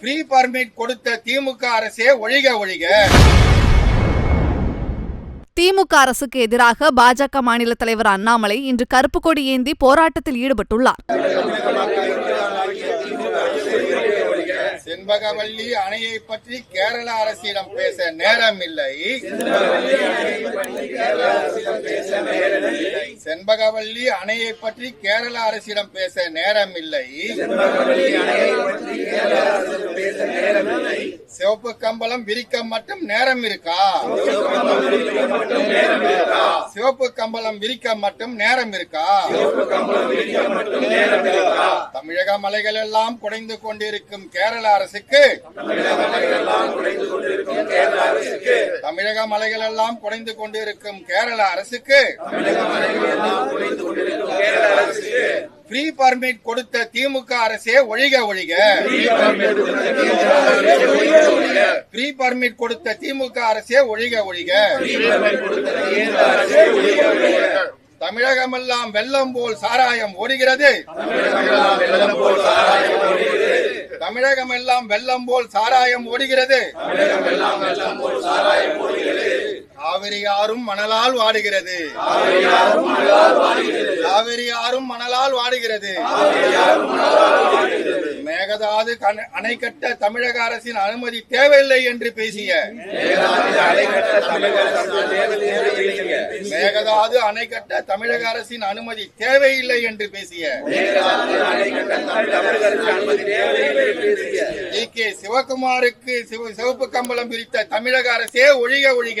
Free permit கொடுத்த திமுக அரசே ஒழிக ஒழிக. திமுக அரசுக்கு எதிராக பாஜக மாநில தலைவர் அண்ணாமலை இன்று கருப்பு கொடி ஏந்தி போராட்டத்தில் ஈடுபட்டுள்ளார். செண்பகவல்லி அணையை பற்றி கேரள அரசிடம் பேச நேரம் இல்லை செண்பகவல்லி அணையை பற்றி கேரள அரசிடம் பேச நேரம் இல்லை சிவப்பு கம்பளம் விரிக்க மட்டும் நேரம் இருக்கா? சிவப்பு கம்பளம் விரிக்க மட்டும் நேரம் இருக்கா? தமிழக மலைகள் எல்லாம் குடைந்து கொண்டிருக்கும் கேரள அரசுக்கு? தமிழக மலைகள் எல்லாம் குடைந்து கொண்டிருக்கும் கேரள அரசுக்கு? ஃப்ரீ பர்மிட் கொடுத்த திமுக அரசே ஒழிக ஒழிக. ஃப்ரீ பர்மிட் கொடுத்த திமுக அரசே ஒழிக ஒழிக. தமிழகமெல்லாம் வெள்ளம் போல் சாராயம் ஓடுகிறது. தமிழகமெல்லாம் வெள்ளம் போல் சாராயம் ஓடுகிறது. காவிரி ஆறும் மணலால் வாடுகிறது. காவிரி ஆறும் மணலால் வாடுகிறது. மேகதாது அணை கட்ட தமிழக அரசின் அனுமதி தேவையில்லை என்று பேசிய. மேகதாது அணை கட்ட தமிழக அரசின் அனுமதி தேவையில்லை என்று பேசிய. டி. கே. சிவகுமாருக்கு சிவப்பு கம்பளம் பிரித்த தமிழக அரசே ஒழிக ஒழிக.